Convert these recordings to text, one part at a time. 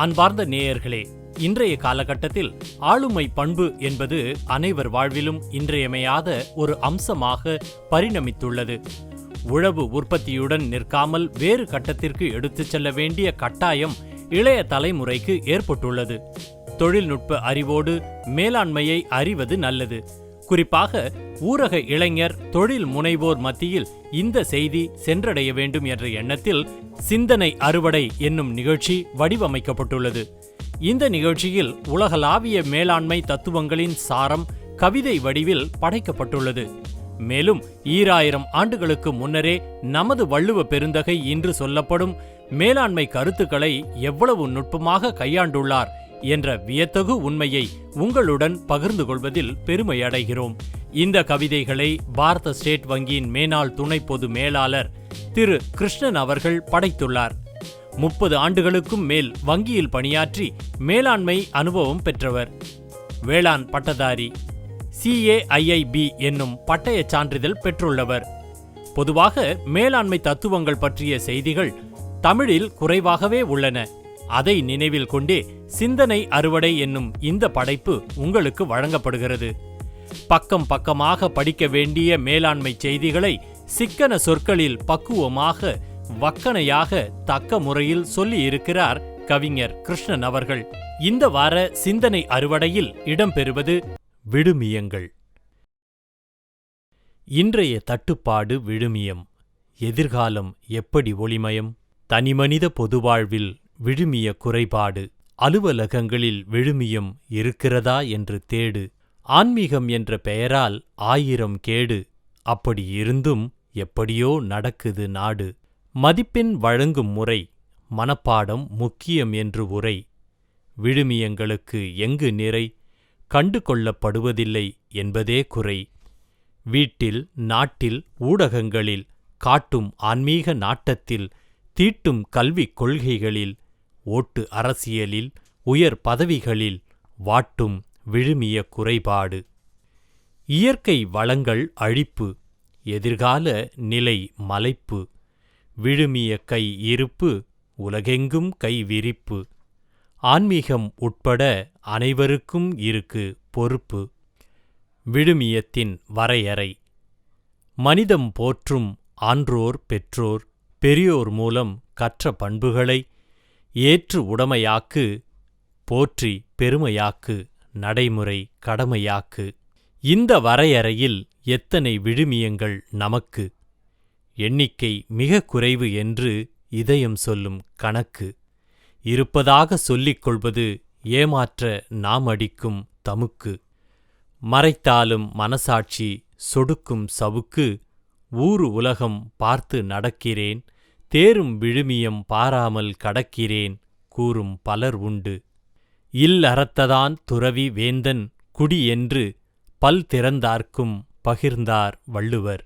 அன்பார்ந்த நேயர்களே இன்றைய காலகட்டத்தில் ஆளுமை பண்பு என்பது அனைவர் வாழ்விலும் இன்றியமையாத ஒரு அம்சமாக பரிணமித்துள்ளது. உழவு உற்பத்தியுடன் நிற்காமல் வேறு கட்டத்திற்கு எடுத்துச் செல்ல வேண்டிய கட்டாயம் இளைய தலைமுறைக்கு ஏற்பட்டுள்ளது. தொழில்நுட்ப அறிவோடு மேலாண்மையை அறிவது நல்லது. குறிப்பாக ஊரக இளைஞர் தொழில் முனைவோர் மத்தியில் இந்த செய்தி சென்றடைய வேண்டும் என்ற எண்ணத்தில் சிந்தனை அறுவடை என்னும் நிகழ்ச்சி வடிவமைக்கப்பட்டுள்ளது. இந்த நிகழ்ச்சியில் உலகளாவிய மேலாண்மை தத்துவங்களின் சாரம் கவிதை வடிவில் படைக்கப்பட்டுள்ளது. மேலும் ஈராயிரம் ஆண்டுகளுக்கு முன்னரே நமது வள்ளுவ பெருந்தகை இன்று சொல்லப்படும் மேலாண்மை கருத்துக்களை எவ்வளவு நுட்பமாக கையாண்டுள்ளார் என்ற வியத்தகு உண்மையை உங்களுடன் பகிர்ந்து கொள்வதில் பெருமை அடைகிறோம் இந்த கவிதைகளை பாரத ஸ்டேட் வங்கியின் மேனாள் துணை பொது மேலாளர் திரு கிருஷ்ணன் அவர்கள் படைத்துள்ளார். முப்பது ஆண்டுகளுக்கும் மேல் வங்கியில் பணியாற்றி மேலாண்மை அனுபவம் பெற்றவர். வேளாண் பட்டதாரி சிஏஐஐபி என்னும் பட்டயச் சான்றிதழ் பெற்றுள்ளவர். பொதுவாக மேலாண்மை தத்துவங்கள் பற்றிய செய்திகள் தமிழில் குறைவாகவே உள்ளன. அதை நினைவில் கொண்டே சிந்தனை அறுவடை என்னும் இந்த படைப்பு உங்களுக்கு வழங்கப்படுகிறது. பக்கம் பக்கமாக படிக்க வேண்டிய மேலாண்மை செய்திகளை சிக்கன சொற்களில் பக்குவமாக வக்கனையாக தக்க முறையில் சொல்லி இருக்கிறார் கவிஞர் கிருஷ்ணன் அவர்கள். இந்த வார சிந்தனை அறுவடையில் இடம்பெறுவது விடுமியங்கள் இன்றைய தட்டுப்பாடு விழுமியம். எதிர்காலம் எப்படி ஒளிமயம்? தனிமனித பொதுவாழ்வில் விழுமிய குறைபாடு. அலுவலகங்களில் விழுமியம் இருக்கிறதா என்று தேடு. ஆன்மீகம் என்ற பெயரால் ஆயிரம் கேடு. அப்படி இருந்தும் எப்படியோ நடக்குது நாடு. மதிப்பெண் வழங்கும் முறை மனப்பாடம் முக்கியம் என்று உரை. விழுமியங்களுக்கு எங்கு நிறை? கண்டு கொள்ளப்படுவதில்லை என்பதே குறை. வீட்டில் நாட்டில் ஊடகங்களில் காட்டும் ஆன்மீக நாட்டத்தில் தீட்டும் கல்விக் கொள்கைகளில் ஓட்டு அரசியலில் உயர் பதவிகளில் வாட்டும் விழுமிய குறைபாடு. இயற்கை வளங்கள் அழிப்பு எதிர்கால நிலை மலைப்பு விழுமிய கை இருப்பு உலகெங்கும் கை விரிப்பு. ஆன்மீகம் உட்பட அனைவருக்கும் இருக்கு பொறுப்பு. விழுமியத்தின் வரையறை மனிதம் போற்றும் ஆன்றோர் பெற்றோர் பெரியோர் மூலம் கற்ற பண்புகளை ஏற்று உடைமையாக்கு போற்றி பெருமையாக்கு நடைமுறை கடமையாக்கு. இந்த வரையறையில் எத்தனை விழுமியங்கள் நமக்கு? எண்ணிக்கை மிக குறைவு என்று இதயம் சொல்லும் கணக்கு. இருப்பதாக சொல்லிக் கொள்வது ஏமாற்ற நாம் அடிக்கும் தமுக்கு. மறைத்தாலும் மனசாட்சி சொடுக்கும் சவுக்கு ஊரு உலகம் பார்த்து நடக்கிறேன் தேரும் விழுமியம் பாராமல் கடக்கிறேன் கூறும் பலர் உண்டு. இல் அறத்ததான் துறவி வேந்தன் குடி என்று பல் திறந்தார்க்கும் பகிர்ந்தார் வள்ளுவர்.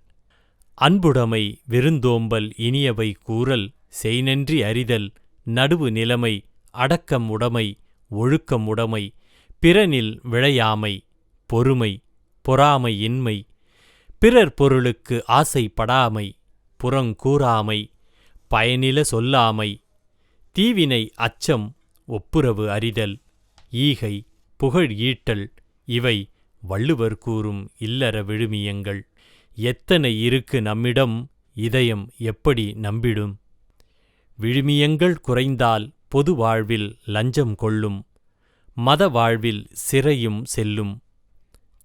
அன்புடைமை விருந்தோம்பல் இனியவை கூறல் செய்நன்றி அறிதல் நடுவு நிலைமை அடக்கம் உடைமை ஒழுக்கம் உடைமை பிறனில் விழையாமை பொறுமை பொறாமை இன்மை பிறர் பொருளுக்கு ஆசைப்படாமை புறங்கூறாமை பயனில சொல்லாமை தீவினை அச்சம் ஒப்புரவு அறிதல் ஈகை புகழ் ஈட்டல் இவை வள்ளுவர் கூறும் இல்லற விழுமியங்கள். எத்தனை இருக்கு நம்மிடம் இதயம் எப்படி நம்பிடும்? விழுமியங்கள் குறைந்தால் பொது வாழ்வில் லஞ்சம் கொள்ளும் மத வாழ்வில் சிறையும் செல்லும்.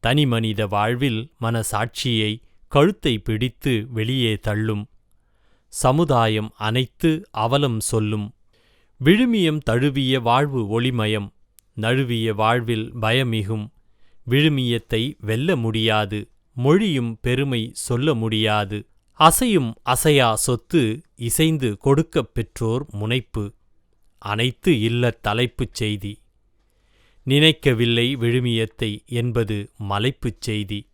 தனிமனித வாழ்வில் மனசாட்சியை கழுத்தை பிடித்து வெளியே தள்ளும். சமுதாயம் அனைத்து அவலம் சொல்லும். விழுமியம் தழுவிய வாழ்வு ஒளிமயம் நழுவிய வாழ்வில் பயமிகும். விழுமியத்தை வெல்ல முடியாது மொழியும் பெருமை சொல்ல முடியாது. அசையும் அசையா சொத்து இசைந்து கொடுக்கப் பெற்றோர் முனைப்பு அனைத்து இல்லத் தலைப்புச் செய்தி. நினைக்கவில்லை விழுமியத்தை என்பது மலைப்புச் செய்தி.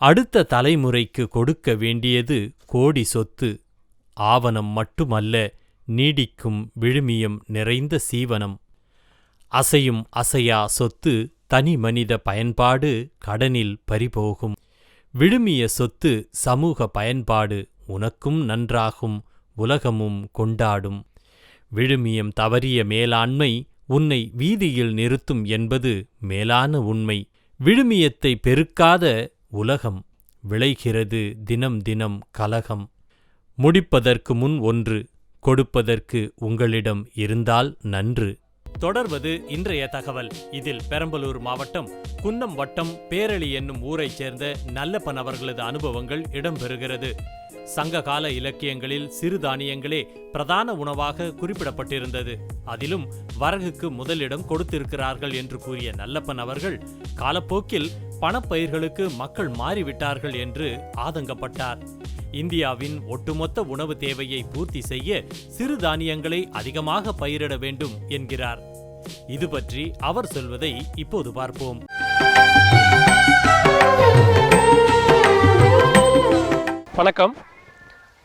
அடுத்த தலைமுறைக்கு கொடுக்க வேண்டியது கோடி சொத்து ஆவணம் மட்டுமல்ல நீடிக்கும் விழுமியம் நிறைந்த சீவனம். அசையும் அசையா சொத்து தனி மனித பயன்பாடு கடனில் பறிபோகும். விழுமிய சொத்து சமூக பயன்பாடு உனக்கும் நன்றாகும் உலகமும் கொண்டாடும். விழுமியம் தவறிய மேலாண்மை உன்னை வீதியில் நிறுத்தும் என்பது மேலான உண்மை. விழுமியத்தை பெருக்காத உலகம் விளைகிறது தினம் தினம் கலகம். முடிப்பதற்கு முன் ஒன்று கொடுப்பதற்கு உங்களிடம் இருந்தால் நன்று. தொடர்வது இன்றைய தகவல். இதில் பெரம்பலூர் மாவட்டம் குன்னம் வட்டம் பேரளி என்னும் ஊரைச் சேர்ந்த நல்லப்பன் அவர்களது அனுபவங்கள் இடம்பெறுகிறது. சங்ககால இலக்கியங்களில் சிறுதானியங்களே பிரதான உணவாக குறிப்பிடப்பட்டிருந்தது. அதிலும் வரகுக்கு முதலிடம் கொடுத்திருக்கிறார்கள் என்று கூறிய நல்லப்பன் அவர்கள் காலப்போக்கில் பணப்பயிர்களுக்கு மக்கள் மாறிவிட்டார்கள் என்று ஆதங்கப்பட்டார். இந்தியாவின் ஒட்டுமொத்த உணவு தேவையை பூர்த்தி செய்ய சிறுதானியங்களை அதிகமாக பயிரிட வேண்டும் என்கிறார். இது பற்றி அவர் சொல்வதை இப்போது பார்ப்போம். வணக்கம்.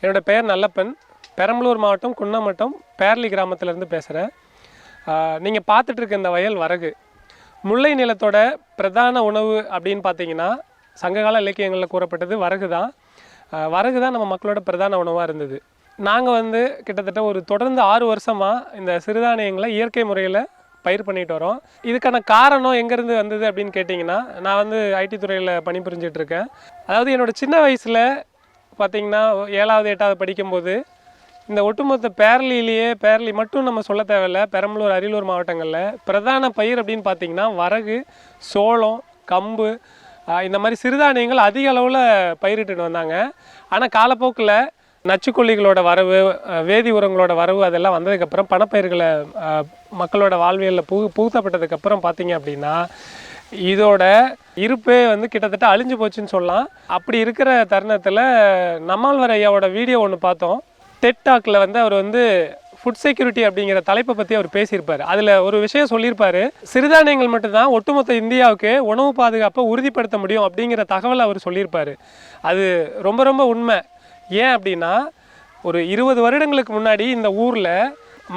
என்னோட பெயர் நல்லப்பன். பெரம்பலூர் மாவட்டம் குன்னமட்டம் பேர்லி கிராமத்திலேருந்து பேசுகிறேன் நீங்கள் பார்த்துட்டு இருக்க இந்த வயல் வரகு. முல்லை நிலத்தோட பிரதான உணவு அப்படின்னு பார்த்தீங்கன்னா சங்ககால இலக்கியங்களில் கூறப்பட்டது வரகு தான் வரகு தான் நம்ம மக்களோட பிரதான உணவாக இருந்தது. நாங்கள் வந்து கிட்டத்தட்ட ஒரு தொடர்ந்து ஆறு வருஷமாக இந்த சிறுதானியங்களை இயற்கை முறையில் பயிர் பண்ணிட்டு வரோம். இதுக்கான காரணம் எங்கேருந்து வந்தது அப்படின்னு கேட்டிங்கன்னா நான் வந்து ஐடி துறையில் பணிபுரிஞ்சிட்ருக்கேன் அதாவது என்னோட சின்ன வயசில் பார்த்தீங்கன்னா ஏழாவது எட்டாவது படிக்கும்போது இந்த ஒட்டுமொத்த பேரலிலேயே பேரலி மட்டும் நம்ம சொல்ல தேவையில்ல. பெரம்பலூர் அரியலூர் மாவட்டங்களில் பிரதான பயிர் அப்படின்னு பார்த்தீங்கன்னா வரகு சோளம் கம்பு இந்த மாதிரி சிறுதானியங்கள் அதிக அளவில் பயிரிட்டு வந்தாங்க. ஆனால் காலப்போக்கில் நச்சுக்கொல்லிகளோட வரவு வேதி உரங்களோட வரவு அதெல்லாம் வந்ததுக்கப்புறம் பணப்பயிர்களை மக்களோட வாழ்வியலில் பூ புகுத்தப்பட்டதுக்கப்புறம் பார்த்தீங்க அப்படின்னா இதோட இருப்பே வந்து கிட்டத்தட்ட அழிஞ்சு போச்சுன்னு சொல்லலாம். அப்படி இருக்கிற தருணத்தில் நம்மால்வர் ஐயாவோட வீடியோ ஒன்று பார்த்தோம். டெட்டாக்கில் வந்து அவர் வந்து ஃபுட் செக்யூரிட்டி அப்படிங்கிற தலைப்பை பற்றி அவர் பேசியிருப்பார். அதில் ஒரு விஷயம் சொல்லியிருப்பாரு. சிறுதானியங்கள் மட்டும்தான் ஒட்டுமொத்த இந்தியாவுக்கு உணவு பாதுகாப்பை உறுதிப்படுத்த முடியும் அப்படிங்கிற தகவலை அவர் சொல்லியிருப்பார். அது ரொம்ப ரொம்ப உண்மை. ஏன் அப்படின்னா ஒரு இருபது வருடங்களுக்கு முன்னாடி இந்த ஊரில்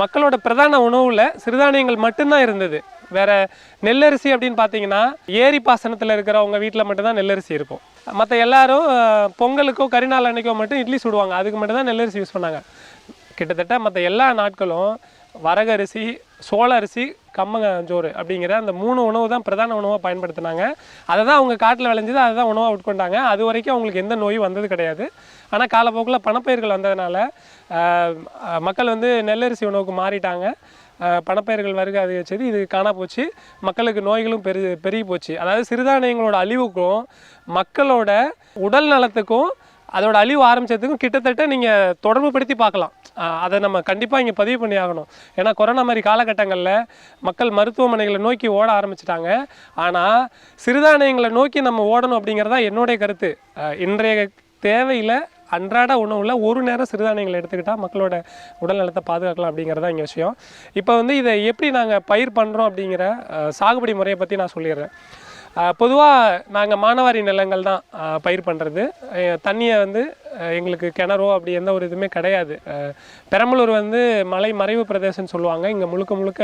மக்களோட பிரதான உணவில் சிறுதானியங்கள் மட்டும்தான் இருந்தது. வேற நெல்லரிசி அப்படின்னு பார்த்தீங்கன்னா ஏரி பாசனத்தில் இருக்கிறவங்க வீட்டில் மட்டும்தான் நெல்லரிசி இருக்கும். மற்ற எல்லாரும் பொங்கலுக்கோ கரிநாள் அன்னைக்கோ மட்டும் இட்லி சுடுவாங்க. அதுக்கு மட்டும்தான் நெல்லரிசி யூஸ் பண்ணாங்க. கிட்டத்தட்ட மற்ற எல்லா நாட்களும் வரகரிசி சோளரிசி கம்மஞ்சோறு அப்படிங்கிற அந்த மூணு உணவு தான் பிரதான உணவாக பயன்படுத்தினாங்க. அதை தான் அவங்க காட்டில் விளைஞ்சது அதை தான் உணவாக உட்கொண்டாங்க. அது வரைக்கும் அவங்களுக்கு எந்த நோயும் வந்தது கிடையாது. ஆனால் காலப்போக்கில் பணப்பயிர்கள் வந்ததுனால மக்கள் வந்து நெல்லரிசி உணவுக்கு மாறிட்டாங்க. பணப்பயிர்கள் வருகை அதிகரிச்சது இது காணா போச்சு. மக்களுக்கு நோய்களும் பெரு பெருகி போச்சு. அதாவது சிறுதானியங்களோட அழிவுக்கும் மக்களோட உடல் நலத்துக்கும் அதோட அழிவு ஆரம்பிச்சதுக்கும் கிட்டத்தட்ட நீங்கள் தொடர்பு படுத்தி பார்க்கலாம் அதை நம்ம கண்டிப்பாக இங்கே பதிவு பண்ணி ஆகணும். ஏன்னா கொரோனா மாதிரி காலகட்டங்களில் மக்கள் மருத்துவமனைகளை நோக்கி ஓட ஆரம்பிச்சிட்டாங்க. ஆனால் சிறுதானியங்களை நோக்கி நம்ம ஓடணும் அப்படிங்கிறதா என்னுடைய கருத்து. இன்றைய தேவையில் அன்றாட உணவில் ஒரு நேரம் சிறுதானியங்களை எடுத்துக்கிட்டால் மக்களோட உடல் நலத்தை பாதுகாக்கலாம் அப்படிங்கிறதா இங்கே விஷயம். இப்போ வந்து இதை எப்படி நாங்கள் பயிர் பண்ணுறோம் அப்படிங்கிற சாகுபடி முறையை பற்றி நான் சொல்லிடுறேன். பொதுவாக நாங்கள் மானவாரி நிலங்கள் தான் பயிர் பண்ணுறது தண்ணியை வந்து எங்களுக்கு கிணறோ அப்படி எந்த ஒரு இதுவுமே கிடையாது. பெரம்பலூர் வந்து மலை மறைவு பிரதேசம்னு சொல்லுவாங்க. இங்கே முழுக்க முழுக்க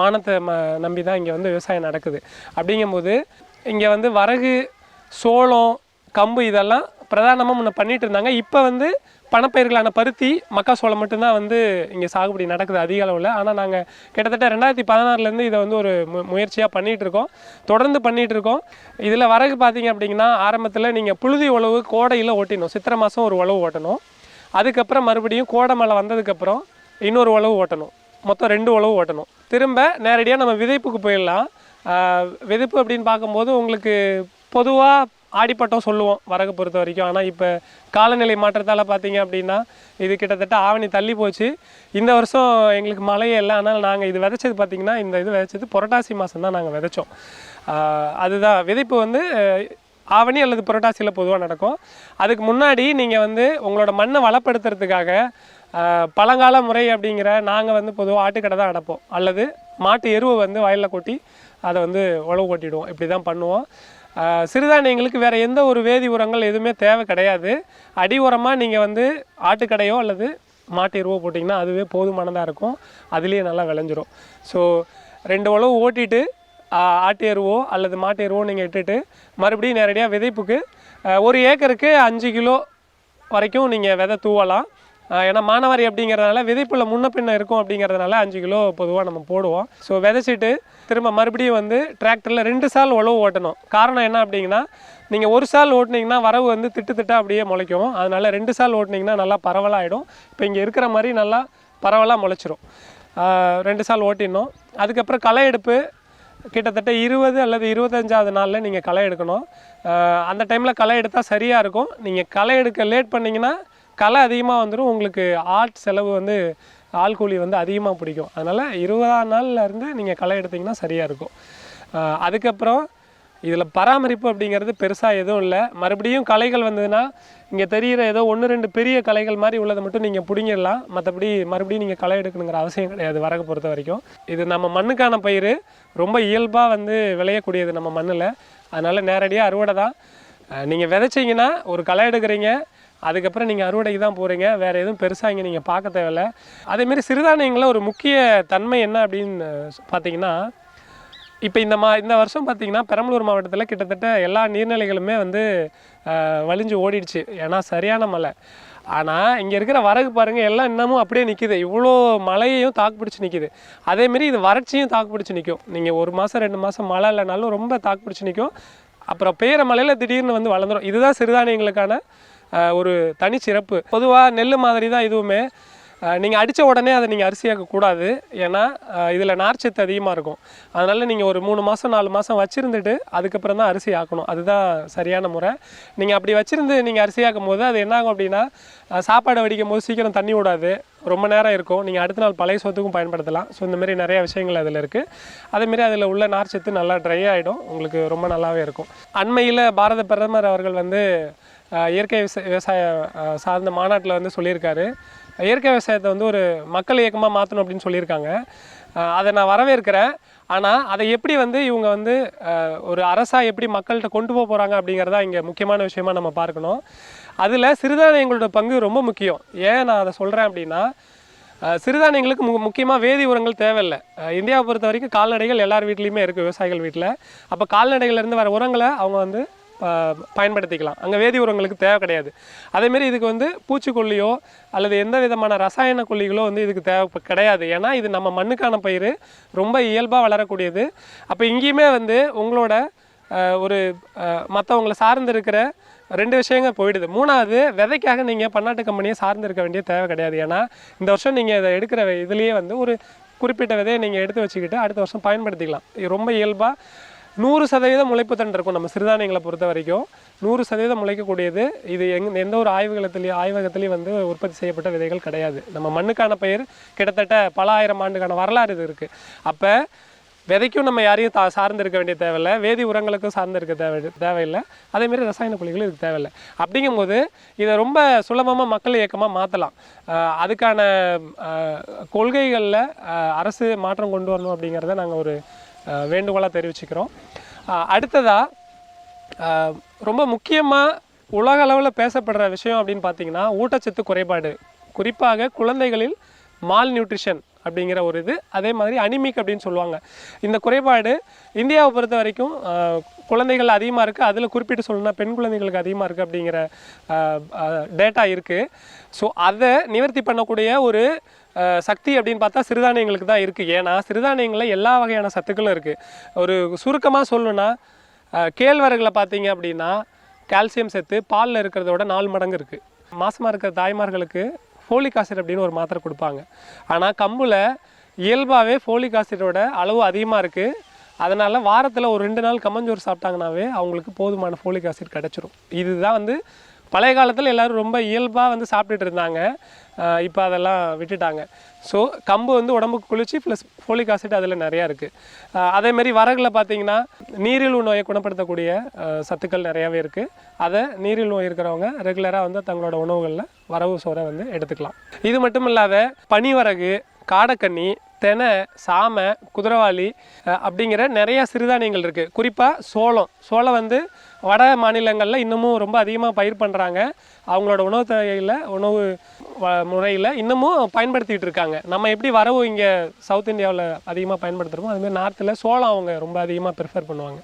மானத்தை ம நம்பி தான் இங்கே வந்து விவசாயம் நடக்குது. அப்படிங்கும்போது இங்கே வந்து வரகு சோளம் கம்பு இதெல்லாம் பிரதானமாக முன்ன பண்ணிகிட்டு இருந்தாங்க. இப்போ வந்து பணப்பயிர்களான பருத்தி மக்காசோளம் மட்டும்தான் வந்து இங்கே சாகுபடி நடக்குது அதிக அளவில். ஆனால் நாங்கள் கிட்டத்தட்ட ரெண்டாயிரத்தி பதினாறுலேருந்து இதை வந்து ஒரு மு முயற்சியாக பண்ணிகிட்டு இருக்கோம். தொடர்ந்து பண்ணிகிட்டு இருக்கோம். இதில் வரகு பார்த்தீங்க அப்படிங்கன்னா ஆரம்பத்தில் நீங்கள் புழுதி உழவு கோடையில் ஓட்டிடணும். சித்திரை மாதம் ஒரு உழவு ஓட்டணும். அதுக்கப்புறம் மறுபடியும் கோடை மழை வந்ததுக்கப்புறம் இன்னொரு உழவு ஓட்டணும். மொத்தம் ரெண்டு உழவு ஓட்டணும். திரும்ப நேரடியாக நம்ம விதைப்புக்கு போயிடலாம். விதைப்பு அப்படின்னு பார்க்கும்போது உங்களுக்கு பொதுவாக ஆடிப்பட்டம் சொல்லுவோம் வரகு பொறுத்த வரைக்கும். ஆனால் இப்போ காலநிலை மாற்றத்தால் பார்த்தீங்க அப்படின்னா இது கிட்டத்தட்ட ஆவணி தள்ளி போச்சு. இந்த வருஷம் எங்களுக்கு மழையே இல்லை. ஆனால் நாங்கள் இது விதைச்சது பார்த்தீங்கன்னா இந்த இது விதைச்சது புரட்டாசி மாதம் தான் நாங்கள் விதைச்சோம். அதுதான். விதைப்பு வந்து ஆவணி அல்லது புரட்டாசியில் பொதுவாக நடக்கும். அதுக்கு முன்னாடி நீங்கள் வந்து உங்களோட மண்ணை வளப்படுத்துறதுக்காக பழங்கால முறை அப்படிங்கிற நாங்கள் வந்து பொதுவாக ஆட்டுக்கடை தான் அடைப்போம். அல்லது மாட்டு எருவை வந்து வயலில் கொட்டி அதை வந்து உழவு கொட்டிடுவோம். இப்படி தான் பண்ணுவோம் சிறுதானியங்களுக்கு வேறு எந்த ஒரு வேதி உரங்கள் எதுவுமே தேவை கிடையாது. அடி உரமாக நீங்கள் வந்து ஆட்டுக்கடையோ அல்லது மாட்டு எருவோ போட்டிங்கன்னா அதுவே போதுமானதாக இருக்கும். அதுலேயே நல்லா விளைஞ்சிரும். ஸோ ரெண்டு உழவு ஓட்டிட்டு ஆட்டு எருவோ அல்லது மாட்டு எருவோ நீங்கள் இட்டுட்டு மறுபடியும் நேரடியாக விதைப்புக்கு ஒரு ஏக்கருக்கு அஞ்சு கிலோ வரைக்கும் நீங்கள் விதை தூவலாம். ஏன்னா மானாவாரி அப்படிங்கிறதுனால விதைப்புள்ள முன்ன பின்ன இருக்கும் அப்படிங்கிறதுனால அஞ்சு கிலோ பொதுவாக நம்ம போடுவோம். ஸோ விதைச்சிட்டு திரும்ப மறுபடியும் வந்து டிராக்டரில் ரெண்டு சால் உழவு ஓட்டணும். காரணம் என்ன அப்படிங்கன்னா நீங்கள் ஒரு சால் ஓட்டுனீங்கன்னா வரவு வந்து திட்டு திட்டா அப்படியே முளைக்கும். அதனால ரெண்டு சால் ஓட்டுனீங்கன்னா நல்லா பரவலாகிடும் இப்போ இங்கே இருக்கிற மாதிரி நல்லா பரவலாக முளைச்சிரும். ரெண்டு சால் ஓட்டிடணும். அதுக்கப்புறம் களை எடுப்பு கிட்டத்தட்ட இருபது அல்லது இருபத்தஞ்சாவது நாளில் நீங்கள் களை எடுக்கணும். அந்த டைமில் களை எடுத்தால் சரியாக இருக்கும். நீங்கள் களை எடுக்க லேட் பண்ணிங்கன்னா களை அதிகமாக வந்துடும் உங்களுக்கு ஆட் செலவு வந்து ஆள் கூலி வந்து அதிகமாக பிடிக்கும். அதனால் இருபதாம் நாள்லேருந்து நீங்கள் களை எடுத்திங்கன்னா சரியாக இருக்கும். அதுக்கப்புறம் இதில் பராமரிப்பு அப்படிங்கிறது பெருசாக எதுவும் இல்லை. மறுபடியும் களைகள் வந்ததுன்னா இங்கே தெரிகிற ஏதோ ஒன்று ரெண்டு பெரிய கலைகள் மாதிரி உள்ளதை மட்டும் நீங்கள் பிடிங்கிடலாம். மற்றபடி மறுபடியும் நீங்கள் களை எடுக்கணுங்கிற அவசியம் கிடையாது வரகு பொறுத்த வரைக்கும். இது நம்ம மண்ணுக்கான பயிர் ரொம்ப இயல்பாக வந்து விளையக்கூடியது நம்ம மண்ணில். அதனால் நேரடியாக அறுவடை தான். நீங்கள் விதைச்சிங்கன்னா ஒரு களை எடுக்கிறீங்க. அதுக்கப்புறம் நீங்கள் அறுவடைக்கு தான் போகிறீங்க வேறு எதுவும் பெருசாக இங்கே நீங்கள் பார்க்க தேவையில்ல. அதேமாரி சிறுதானியங்களில் ஒரு முக்கிய தன்மை என்ன அப்படின்னு பார்த்தீங்கன்னா இப்போ இந்த மா இந்த வருஷம் பார்த்தீங்கன்னா பெரம்பலூர் மாவட்டத்தில் கிட்டத்தட்ட எல்லா நீர்நிலைகளுமே வந்து வலிஞ்சு ஓடிடுச்சு. ஏன்னா சரியான மழை. ஆனால் இங்கே இருக்கிற வரகு பாருங்கள் எல்லாம் இன்னமும் அப்படியே நிற்கிது இவ்வளோ மழையையும் தாக்கு பிடிச்சி நிற்கிது அதேமாரி இது வறட்சியும் தாக்கு பிடிச்சி நிற்கும் நீங்கள் ஒரு மாதம் ரெண்டு மாதம் மழை இல்லைனாலும் ரொம்ப தாக்கு பிடிச்சி நிற்கும் அப்புறம் பெய்கிற மழையில் திடீர்னு வந்து வளர்ந்துரும். இதுதான் சிறுதானியங்களுக்கான ஒரு ஒரு தனிச்சிறப்பு பொதுவாக நெல் மாதிரி தான் இதுவுமே. நீங்கள் அடித்த உடனே அதை நீங்கள் அரிசியாக்க கூடாது. ஏன்னா இதில் நார்ச்சத்து அதிகமாக இருக்கும். அதனால் நீங்கள் ஒரு மூணு மாதம் நாலு மாதம் வச்சுருந்துட்டு அதுக்கப்புறம் தான் அரிசி ஆக்கணும். அதுதான் சரியான முறை. நீங்கள் அப்படி வச்சுருந்து நீங்கள் அரிசியாக்கும் போது அது என்ன ஆகும் அப்படின்னா சாப்பாடு வடிக்கும் போது சீக்கிரம் தண்ணி விடாது. ரொம்ப நேரம் இருக்கும். நீங்கள் அடுத்த நாள் பழைய சொத்துக்கும் பயன்படுத்தலாம். ஸோ இந்த மாதிரி நிறைய விஷயங்கள் அதில் இருக்குது அதேமாரி அதில் உள்ள நார்ச்சத்து நல்லா ட்ரை ஆகிடும் உங்களுக்கு ரொம்ப நல்லாவே இருக்கும். அண்மையில் பாரத பிரதமர் அவர்கள் வந்து இயற்கை விவசாய சார்ந்த மாநாட்டில் வந்து சொல்லியிருக்காரு. இயற்கை விவசாயத்தை வந்து ஒரு மக்கள் இயக்கமாக மாற்றணும் அப்படின்னு சொல்லியிருக்காங்க. அதை நான் வரவேற்கிறேன். ஆனால் அதை எப்படி வந்து இவங்க வந்து ஒரு அரசாக எப்படி மக்கள்கிட்ட கொண்டு போக போகிறாங்க அப்படிங்கிறதா இங்கே முக்கியமான விஷயமா நம்ம பார்க்கணும். அதில் சிறுதானியங்களோட பங்கு ரொம்ப முக்கியம். ஏன் நான் அதை சொல்கிறேன் அப்படின்னா சிறுதானியங்களுக்கு மு முக்கியமாக வேதி உரங்கள் தேவையில்லை. இந்தியாவை பொறுத்த வரைக்கும் கால்நடைகள் எல்லார் வீட்லேயுமே இருக்குது விவசாயிகள் வீட்டில் அப்போ கால்நடைகள்லேருந்து வர உரங்களை அவங்க வந்து பயன்படுத்திக்கலாம். அங்கே வேதி உரங்களுக்கு தேவை கிடையாது. அதேமாரி இதுக்கு வந்து பூச்சிக்கொல்லியோ அல்லது எந்த விதமான ரசாயன கொல்லிகளோ வந்து இதுக்கு தேவை கிடையாது. ஏன்னா இது நம்ம மண்ணுக்கான பயிர் ரொம்ப இயல்பாக வளரக்கூடியது. அப்போ இங்கேயுமே வந்து உங்களோட ஒரு மற்றவங்களை சார்ந்து இருக்கிற ரெண்டு விஷயங்கள் போயிடுது. மூணாவது விதைக்காக நீங்கள் பன்னாட்டு கம்பெனியை சார்ந்து இருக்க வேண்டிய தேவை கிடையாது. ஏன்னா இந்த வருஷம் நீங்கள் இதை எடுக்கிற இதுலேயே வந்து ஒரு குறிப்பிட்ட விதையை நீங்கள் எடுத்து வச்சுக்கிட்டு அடுத்த வருஷம் பயன்படுத்திக்கலாம். இது ரொம்ப இயல்பாக நூறு சதவீதம் முளைப்பு தண்டு இருக்கும் நம்ம சிறுதானியங்களை பொறுத்த வரைக்கும். நூறு சதவீதம் முளைக்கக்கூடியது. இது எங் எந்த ஒரு ஆய்வுகளத்துலேயும் ஆய்வகத்திலையும் வந்து உற்பத்தி செய்யப்பட்ட விதைகள் கிடையாது. நம்ம மண்ணுக்கான பயிர் கிட்டத்தட்ட பல ஆயிரம் ஆண்டுக்கான வரலாறு இது இருக்குது அப்போ விதைக்கும் நம்ம யாரையும் தா சார்ந்து இருக்க வேண்டிய தேவையில்லை. வேதி உரங்களுக்கும் சார்ந்து இருக்க தேவை தேவையில்லை. அதேமாரி ரசாயன குழிகளும் இதுக்கு தேவையில்லை. அப்படிங்கும்போது இதை ரொம்ப சுலபமாக மக்கள் இயக்கமாக மாற்றலாம் அதுக்கான கொள்கைகளில் அரசு மாற்றம் கொண்டு வரணும் அப்படிங்கிறத நாங்கள் ஒரு வேண்டுகோளாக தெரிவிச்சுக்கிறோம். அடுத்ததாக ரொம்ப முக்கியமாக உலக அளவில் பேசப்படுற விஷயம் அப்படின்னு பார்த்தீங்கன்னா ஊட்டச்சத்து குறைபாடு. குறிப்பாக குழந்தைகளில் மால் நியூட்ரிஷன் அப்படிங்கிற ஒரு இது அதே மாதிரி அனிமிக் அப்படின்னு சொல்லுவாங்க. இந்த குறைபாடு இந்தியாவை பொறுத்த வரைக்கும் குழந்தைகள் அதிகமாக இருக்குது அதில் குறிப்பிட்டு சொல்லணும்னா பெண் குழந்தைகளுக்கு அதிகமாக இருக்குது அப்படிங்கிற டேட்டா இருக்குது ஸோ அதை நிவர்த்தி பண்ணக்கூடிய ஒரு சக்தி அப்படின்னு பார்த்தா சிறுதானியங்களுக்கு தான் இருக்குது ஏன்னா சிறுதானியங்களில் எல்லா வகையான சத்துக்களும் இருக்குது ஒரு சுருக்கமாக சொல்லணுன்னா கேழ்வரகில் பார்த்தீங்க அப்படின்னா கால்சியம் சத்து பாலில் இருக்கிறதோட நாலு மடங்கு இருக்குது மாதமாக இருக்கிற தாய்மார்களுக்கு ஃபோலிக் ஆசிட் அப்படின்னு ஒரு மாத்திரை கொடுப்பாங்க. ஆனால் கம்பில் இயல்பாகவே ஃபோலிக் ஆசிடோட அளவு அதிகமாக இருக்குது அதனால் வாரத்தில் ஒரு ரெண்டு நாள் கம்மஞ்சோறு சாப்பிட்டாங்கனாவே அவங்களுக்கு போதுமான ஃபோலிக் ஆசிட் கிடச்சிரும். இதுதான் வந்து பழைய காலத்தில் எல்லோரும் ரொம்ப இயல்பாக வந்து சாப்பிட்டுட்டு இருந்தாங்க. இப்போ அதெல்லாம் விட்டுட்டாங்க. ஸோ கம்பு வந்து உடம்புக்கு குளிச்சு ப்ளஸ் ஃபோலிக் ஆசிட் அதில் நிறையா இருக்குது அதேமாரி வரகுல பார்த்தீங்கன்னா நீரிழிவு நோயை குணப்படுத்தக்கூடிய சத்துக்கள் நிறையாவே இருக்குது அதை நீரிழிவு நோய் இருக்கிறவங்க ரெகுலராக வந்து தங்களோட உணவுகளில் வரவு சோறை வந்து எடுத்துக்கலாம். இது மட்டும் இல்லாத பனிவரகு காடக்கன்னி தெனை சாமை குதிரவாளி அப்படிங்கிற நிறையா சிறுதானியங்கள் இருக்குது குறிப்பாக சோளம். சோளம் வந்து வட மாநிலங்களில் இன்னமும் ரொம்ப அதிகமாக பயிர் பண்ணுறாங்க அவங்களோட உணவு தேவையில் உணவு முறையில் இன்னமும் பயன்படுத்திகிட்டு இருக்காங்க. நம்ம எப்படி வரவு இங்கே சவுத் இந்தியாவில் அதிகமாக பயன்படுத்துகிறோமோ அதுமாதிரி நார்த்தில் சோளம் அவங்க ரொம்ப அதிகமாக ப்ரிஃபர் பண்ணுவாங்க.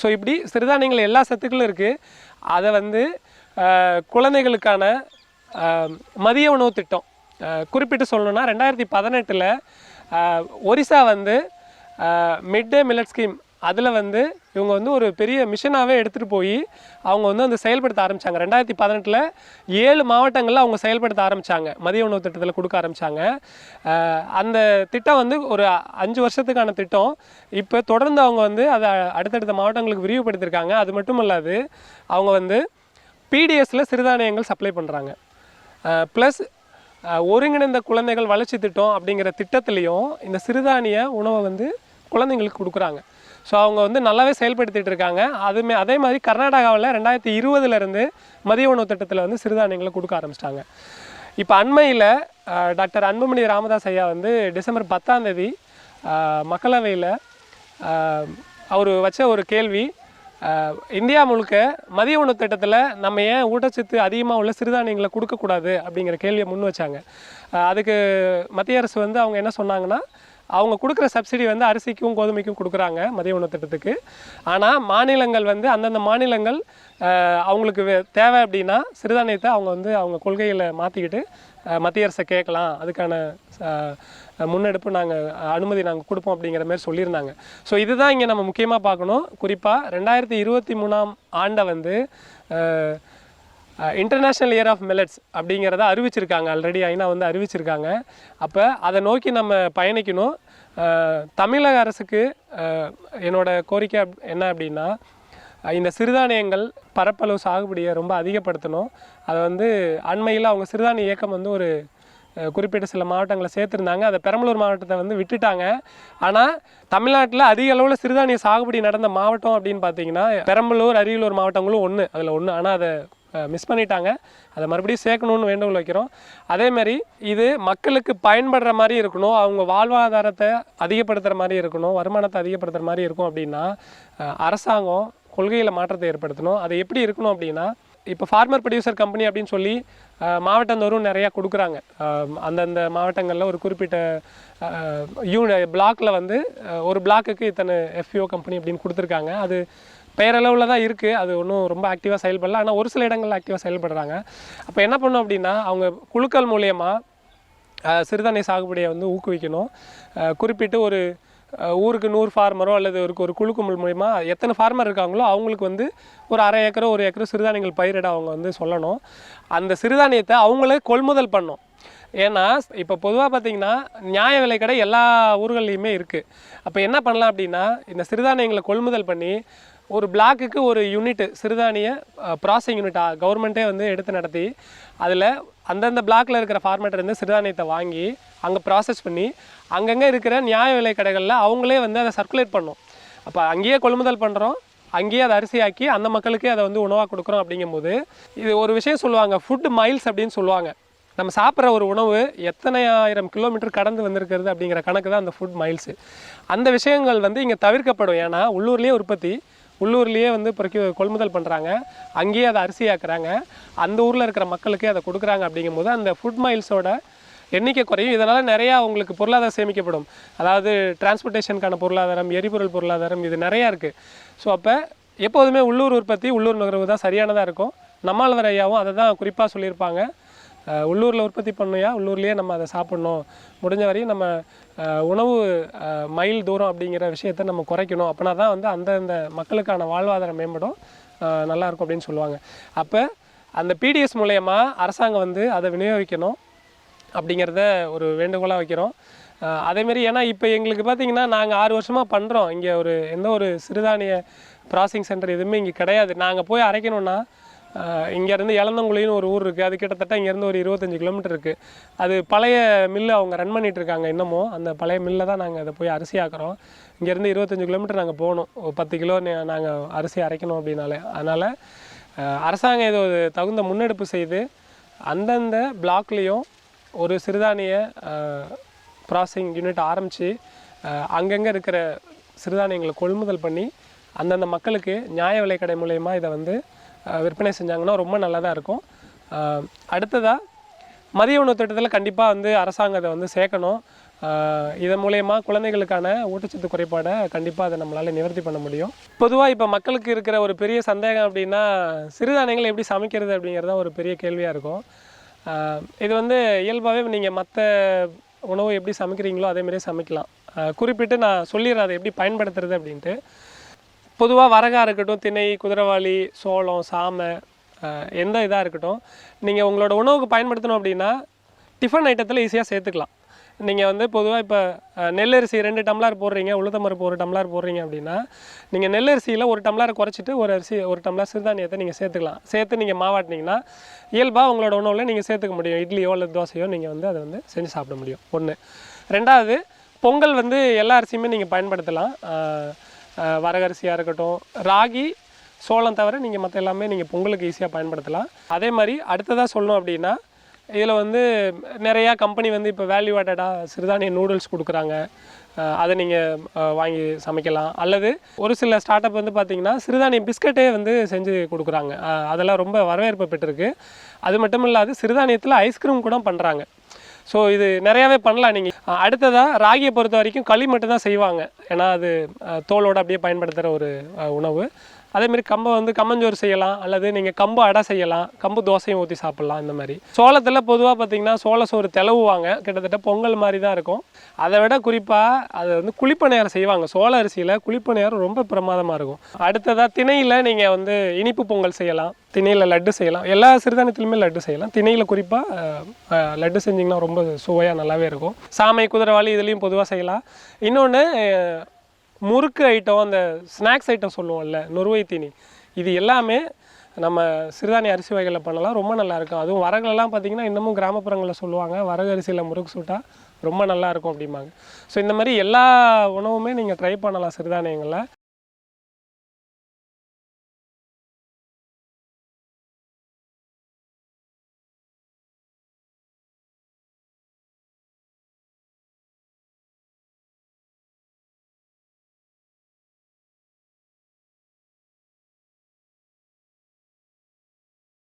ஸோ இப்படி சிறுதானியங்கள் எல்லா சத்துக்களும் இருக்குது அதை வந்து குழந்தைகளுக்கான மதிய உணவு திட்டம். குறிப்பிட்டு சொல்லணும்னா ரெண்டாயிரத்தி பதினெட்டில் ஒரிசா வந்து மிட் டே மில்லட் ஸ்கீம் அதில் வந்து இவங்க வந்து ஒரு பெரிய மிஷனாகவே எடுத்துகிட்டு போய் அவங்க வந்து அந்த செயல்படுத்த ஆரம்பித்தாங்க ரெண்டாயிரத்தி பதினெட்டில் ஏழு மாவட்டங்களில் அவங்க செயல்படுத்த ஆரம்பித்தாங்க மதிய உணவு திட்டத்தில் கொடுக்க ஆரம்பித்தாங்க அந்த திட்டம் வந்து ஒரு அஞ்சு வருஷத்துக்கான திட்டம். இப்போ தொடர்ந்து அவங்க வந்து அதை அடுத்தடுத்த மாவட்டங்களுக்கு விரிவுபடுத்தியிருக்காங்க அது மட்டும் இல்லாது அவங்க வந்து பிடிஎஸில் சிறுதானியங்கள் சப்ளை பண்ணுறாங்க ப்ளஸ் ஒருங்கிணைந்த குழந்தைகள் வளர்ச்சி திட்டம் அப்படிங்கிற திட்டத்துலேயும் இந்த சிறுதானிய உணவை வந்து குழந்தைங்களுக்கு கொடுக்குறாங்க. ஸோ அவங்க வந்து நல்லாவே செயல்படுத்திட்டு இருக்காங்க. அதுமே அதே மாதிரி கர்நாடகாவில் ரெண்டாயிரத்தி இருபதுலேருந்து மதிய உணவு திட்டத்தில் வந்து சிறுதானியங்களை கொடுக்க ஆரம்பிச்சிட்டாங்க. இப்போ அண்மையில் டாக்டர் அன்புமணி ராமதாஸ் ஐயா வந்து டிசம்பர் பத்தாம் தேதி மக்களவையில் அவர் வச்ச ஒரு கேள்வி இந்தியா முழுக்க மதிய உணவு திட்டத்தில் நம்ம ஏன் ஊட்டச்சத்து அதிகமாக உள்ள சிறுதானியங்களை கொடுக்கக்கூடாது அப்படிங்கிற கேள்வியை முன் வச்சாங்க. அதுக்கு மத்திய அரசு வந்து அவங்க என்ன சொன்னாங்கன்னா அவங்க கொடுக்குற சப்சிடி வந்து அரிசிக்கும் கோதுமைக்கும் கொடுக்குறாங்க மதிய உணவு திட்டத்துக்கு. ஆனால் மாநிலங்கள் வந்து அந்தந்த மாநிலங்கள் அவங்களுக்கு வே- தேவை அப்படின்னா சிறுதானியத்தை அவங்க வந்து அவங்க கொள்கையில் மாற்றிக்கிட்டு மத்திய அரசை கேட்கலாம். அதுக்கான முன்னெடுப்பு நாங்கள் அனுமதி நாங்கள் கொடுப்போம் அப்படிங்கிற மாதிரி சொல்லியிருந்தாங்க. ஸோ இதுதான் இங்கே நம்ம முக்கியமாக பார்க்கணும். குறிப்பாக ரெண்டாயிரத்தி இருபத்தி மூணாம் ஆண்டை வந்து இன்டர்நேஷ்னல் இயர் ஆஃப் மில்லட்ஸ் அப்படிங்கிறத அறிவிச்சிருக்காங்க ஆல்ரெடி ஐநா வந்து அறிவிச்சிருக்காங்க. அப்போ அதை நோக்கி நம்ம பயணிக்கணும். தமிழக அரசுக்கு என்னோடய என்னோட கோரிக்கை என்ன அப்படின்னா இந்த சிறுதானியங்கள் பரப்பளவு சாகுபடியை ரொம்ப அதிகப்படுத்தணும். அதை வந்து அண்மையில் அவங்க சிறுதானிய இயக்கம் வந்து ஒரு குறிப்பிட்ட சில மாவட்டங்களை சேர்த்துருந்தாங்க. அதை பெரம்பலூர் மாவட்டத்தை வந்து விட்டுட்டாங்க. ஆனால் தமிழ்நாட்டில் அதிக அளவில் சிறுதானிய சாகுபடி நடந்த மாவட்டம் அப்படின்னு பார்த்தீங்கன்னா பெரம்பலூர் அரியலூர் மாவட்டங்களும் ஒன்று அதில் ஒன்று ஆனால் அதை மிஸ் பண்ணிட்டாங்க. அதை மறுபடியும் சேர்க்கணும்னு வேண்டுகோள் வைக்கிறோம். அதேமாதிரி இது மக்களுக்கு பயன்படுற மாதிரி இருக்கணும். அவங்க வாழ்வாதாரத்தை அதிகப்படுத்துகிற மாதிரி இருக்கணும். வருமானத்தை அதிகப்படுத்துகிற மாதிரி இருக்கும் அப்படின்னா அரசாங்கம் கொள்கையில் மாற்றத்தை ஏற்படுத்தணும். அது எப்படி இருக்கணும் அப்படின்னா இப்போ ஃபார்மர் ப்ரொடியூசர் கம்பெனி அப்படின்னு சொல்லி மாவட்டந்தோறும் நிறையா கொடுக்குறாங்க. அந்தந்த மாவட்டங்களில் ஒரு குறிப்பிட்ட யூ பிளாக்கில் வந்து ஒரு பிளாக்குக்கு இத்தனை எஃப்யூ கம்பெனி அப்படின்னு கொடுத்துருக்காங்க. அது பெயரளவில் தான் இருக்குது அது ஒன்றும் ரொம்ப ஆக்டிவாக செயல்படல. ஆனால் ஒரு சில இடங்களில் ஆக்டிவாக செயல்படுறாங்க. அப்போ என்ன பண்ணோம் அப்படின்னா அவங்க குழுக்கள் மூலயமா சிறுதானிய சாகுபடியை வந்து ஊக்குவிக்கணும். குறிப்பிட்டு ஒரு ஊருக்கு நூறு ஃபார்மரோ அல்லது ஒரு ஒரு குழுக்குமல் மூலிமா எத்தனை ஃபார்மர் இருக்காங்களோ அவங்களுக்கு வந்து ஒரு அரை ஏக்கரோ ஒரு ஏக்கரோ சிறுதானியங்கள் பயிரிட அவங்க வந்து சொல்லணும். அந்த சிறுதானியத்தை அவங்களே கொள்முதல் பண்ணும். ஏன்னா இப்போ பொதுவாக பார்த்திங்கன்னா நியாய விலை கடை எல்லா ஊர்கள்லையுமே இருக்குது அப்போ என்ன பண்ணலாம் அப்படின்னா இந்த சிறுதானியங்களை கொள்முதல் பண்ணி ஒரு பிளாக்குக்கு ஒரு யூனிட் சிறுதானிய ப்ராசஸிங் யூனிட் கவர்மெண்ட்டே வந்து எடுத்து நடத்தி அதில் அந்தந்த பிளாக்கில் இருக்கிற ஃபார்மேட்டர் இருந்து சிறுதானியத்தை வாங்கி அங்கே ப்ராசஸ் பண்ணி அங்கங்கே இருக்கிற நியாய விலை கடைகளில் அவங்களே வந்து அதை சர்க்குலேட் பண்ணோம். அப்போ அங்கேயே கொள்முதல் பண்ணுறோம் அங்கேயே அதை அரிசியாக்கி அந்த மக்களுக்கே அதை வந்து உணவாக கொடுக்குறோம் அப்படிங்கும்போது இது ஒரு விஷயம் சொல்லுவாங்க ஃபுட் மைல்ஸ் அப்படின்னு சொல்லுவாங்க. நம்ம சாப்பிட்ற ஒரு உணவு எத்தனை ஆயிரம் கிலோமீட்டர் கடந்து வந்திருக்கிறது அப்படிங்கிற கணக்கு தான் அந்த ஃபுட் மைல்ஸு அந்த விஷயங்கள் வந்து இங்கே தவிர்க்கப்படும். ஏன்னா உள்ளூர்லேயே உற்பத்தி உள்ளூர்லேயே வந்து பொறுக்கி கொள்முதல் பண்ணுறாங்க அங்கேயே அதை அரிசியாக்குறாங்க. அந்த ஊரில் இருக்கிற மக்களுக்கே அதை கொடுக்குறாங்க அப்படிங்கும்போது அந்த ஃபுட் மைல்ஸோட எண்ணிக்கை குறையும். இதனால் நிறையா உங்களுக்கு பொருளாதாரம் சேமிக்கப்படும். அதாவது டிரான்ஸ்போர்ட்டேஷனுக்கான பொருளாதாரம் எரிபொருள் பொருளாதாரம் இது நிறையா இருக்குது ஸோ அப்போ எப்போதுமே உள்ளூர் உற்பத்தி உள்ளூர் நுகர்வு தான் சரியானதாக இருக்கும். நம்மாழ்வார் ஐயாவும் அதை தான் குறிப்பாக சொல்லியிருப்பாங்க. உள்ளூரில் உற்பத்தி பண்ணையா? உள்ளூர்லேயே நம்ம அதை சாப்பிட்ணும். முடிஞ்ச வரையும் நம்ம உணவு மைல் தூரம் அப்படிங்கிற விஷயத்த நம்ம குறைக்கணும். அப்படின்னா தான் வந்து அந்தந்த மக்களுக்கான வாழ்வாதாரம் மேம்படும். நல்லாயிருக்கும் அப்படின்னு சொல்லுவாங்க. அப்போ அந்த பிடிஎஸ் மூலயமா அரசாங்கம் வந்து அதை விநியோகிக்கணும் அப்படிங்கிறத ஒரு வேண்டுகோளாக வைக்கிறோம். அதேமாரி ஏன்னா இப்போ எங்களுக்கு பார்த்தீங்கன்னா நாங்கள் ஆறு வருஷமாக பண்ணுறோம் இங்கே ஒரு எந்த ஒரு சிறுதானிய ப்ராசிங் சென்டர் எதுவுமே இங்கே கிடையாது. நாங்கள் போய் அரைக்கணும்னா இங்கேருந்து இளந்தங்குழின்னு ஒரு ஊர் இருக்குது அது கிட்டத்தட்ட இங்கேருந்து ஒரு இருபத்தஞ்சி கிலோமீட்டர் இருக்குது அது பழைய மில்லு அவங்க ரன் பண்ணிகிட்டு இருக்காங்க இன்னமும். அந்த பழைய மில்லில் தான் நாங்கள் அதை போய் அரிசி ஆக்குறோம். இங்கேருந்து இருபத்தஞ்சி கிலோமீட்டர் நாங்கள் போகணும். ஒரு பத்து கிலோ நாங்கள் அரிசி அரைக்கணும் அப்படின்னாலே. அதனால் அரசாங்கம் ஏதோ ஒரு தகுந்த முன்னெடுப்பு செய்து அந்தந்த பிளாக்லேயும் ஒரு சிறுதானிய ப்ராசஸிங் யூனிட் ஆரம்பித்து அங்கங்கே இருக்கிற சிறுதானியங்களை கொள்முதல் பண்ணி அந்தந்த மக்களுக்கு நியாய விலை கடை மூலயமா இதை வந்து விற்பனை செஞ்சாங்கன்னா ரொம்ப நல்லதாக இருக்கும். அடுத்ததாக மதிய உணவு திட்டத்தில் கண்டிப்பாக வந்து அரசாங்கம் அதை வந்து சேர்க்கணும். இதன் மூலயமா குழந்தைகளுக்கான ஊட்டச்சத்து குறைபாடை கண்டிப்பாக அதை நம்மளால் நிவர்த்தி பண்ண முடியும். பொதுவாக இப்போ மக்களுக்கு இருக்கிற ஒரு பெரிய சந்தேகம் அப்படின்னா சிறுதானியங்களை எப்படி சமைக்கிறது அப்படிங்கிறது தான் ஒரு பெரிய கேள்வியாக இருக்கும். இது வந்து இயல்பாகவே நீங்கள் மற்ற உணவு எப்படி சமைக்கிறீங்களோ அதே சமைக்கலாம். குறிப்பிட்டு நான் சொல்லிடுறேன் அதை எப்படி பயன்படுத்துறது அப்படின்ட்டு. பொதுவாக வரகா இருக்கட்டும் திணை குதிரவாளி சோளம் சாமை எந்த இதாக இருக்கட்டும் நீங்கள் உங்களோட உணவுக்கு பயன்படுத்தணும் அப்படின்னா டிஃபன் ஐட்டத்தில் ஈஸியாக சேர்த்துக்கலாம். நீங்கள் வந்து பொதுவாக இப்போ நெல்லரிசி ரெண்டு டம்ளர் போடுறீங்க உளுத்தம்பருப்பு ஒரு டம்ளர் போடுறீங்க அப்படின்னா நீங்கள் நெல்லரிசியில் ஒரு டம்ளரை குறைச்சிட்டு ஒரு அரிசி ஒரு டம்ளர் சிறுதானியத்தை நீங்கள் சேர்த்துக்கலாம். சேர்த்து நீங்கள் மாவாட்டினீங்கன்னா இயல்பாக உங்களோட உணவில் நீங்கள் சேர்த்துக்க முடியும். இட்லியோ இல்லை தோசையோ நீங்கள் வந்து அதை வந்து செஞ்சு சாப்பிட முடியும். ஒன்று ரெண்டாவது பொங்கல் வந்து எல்லா அரிசியுமே நீங்கள் பயன்படுத்தலாம். வரகரிசியாக இருக்கட்டும் ராகி சோளம் தவிர நீங்கள் மற்ற எல்லாமே நீங்கள் பொங்கலுக்கு ஈஸியாக பயன்படுத்தலாம். அதே மாதிரி அடுத்ததாக சொல்லணும் அப்படின்னா இதில் வந்து நிறையா கம்பெனி வந்து இப்போ வேல்யூ ஆட்டடாக சிறுதானிய நூடுல்ஸ் கொடுக்குறாங்க. அதை நீங்கள் வாங்கி சமைக்கலாம். அல்லது ஒரு சில ஸ்டார்ட் அப் வந்து பார்த்திங்கன்னா சிறுதானிய பிஸ்கட்டே வந்து செஞ்சு கொடுக்குறாங்க. அதெல்லாம் ரொம்ப வரவேற்பு பெற்றிருக்கு. அது மட்டும் இல்லாது சிறுதானியத்தில் ஐஸ்கிரீம் கூட பண்ணுறாங்க ஸோ இது நிறையாவே பண்ணலாம் நீங்கள் அடுத்ததாக ராகியை பொறுத்த வரைக்கும் களி மட்டும்தான் செய்வாங்க. ஏன்னா அது தோலோடு அப்படியே பயன்படுத்துகிற ஒரு உணவு. அதேமாரி கம்பை வந்து கம்மஞ்சோறு செய்யலாம் அல்லது நீங்கள் கம்பு அடை செய்யலாம் கம்பு தோசையும் ஊற்றி சாப்பிட்லாம் இந்த மாதிரி. சோளத்தில் பொதுவாக பார்த்தீங்கன்னா சோள சோறு தெளவுவாங்க. கிட்டத்தட்ட பொங்கல் மாதிரி தான் இருக்கும். அதை விட குறிப்பாக அதை வந்து குளிப்பணியாரம் செய்வாங்க. சோள அரிசியில் குளிப்பணியாரம் ரொம்ப பிரமாதமாக இருக்கும். அடுத்ததாக திணையில் நீங்கள் வந்து இனிப்பு பொங்கல் செய்யலாம். திணையில் லட்டு செய்யலாம். எல்லா சிறுதானியத்திலுமே லட்டு செய்யலாம். திணையில் குறிப்பாக லட்டு செஞ்சிங்கன்னா ரொம்ப சுவையாக நல்லாவே இருக்கும். சாமை குதிரைவாளி இதுலேயும் பொதுவாக செய்யலாம். இன்னொன்று முறுக்கு ஐட்டம் அந்த ஸ்நாக்ஸ் ஐட்டம் சொல்லுவோம்ல நொறுவை தீனி. இது எல்லாமே நம்ம சிறுதானிய அரிசி வகைகளில் பண்ணலாம். ரொம்ப நல்லாயிருக்கும் அதுவும் வரகுலெல்லாம் பார்த்தீங்கன்னா இன்னமும் கிராமப்புறங்களில் சொல்லுவாங்க வரகு அரிசியில் முறுக்கு சுட்டா ரொம்ப நல்லா இருக்கும் அப்படிம்பாங்க. ஸோ இந்த மாதிரி எல்லா உணவுமே நீங்கள் ட்ரை பண்ணலாம் சிறுதானியங்களில்.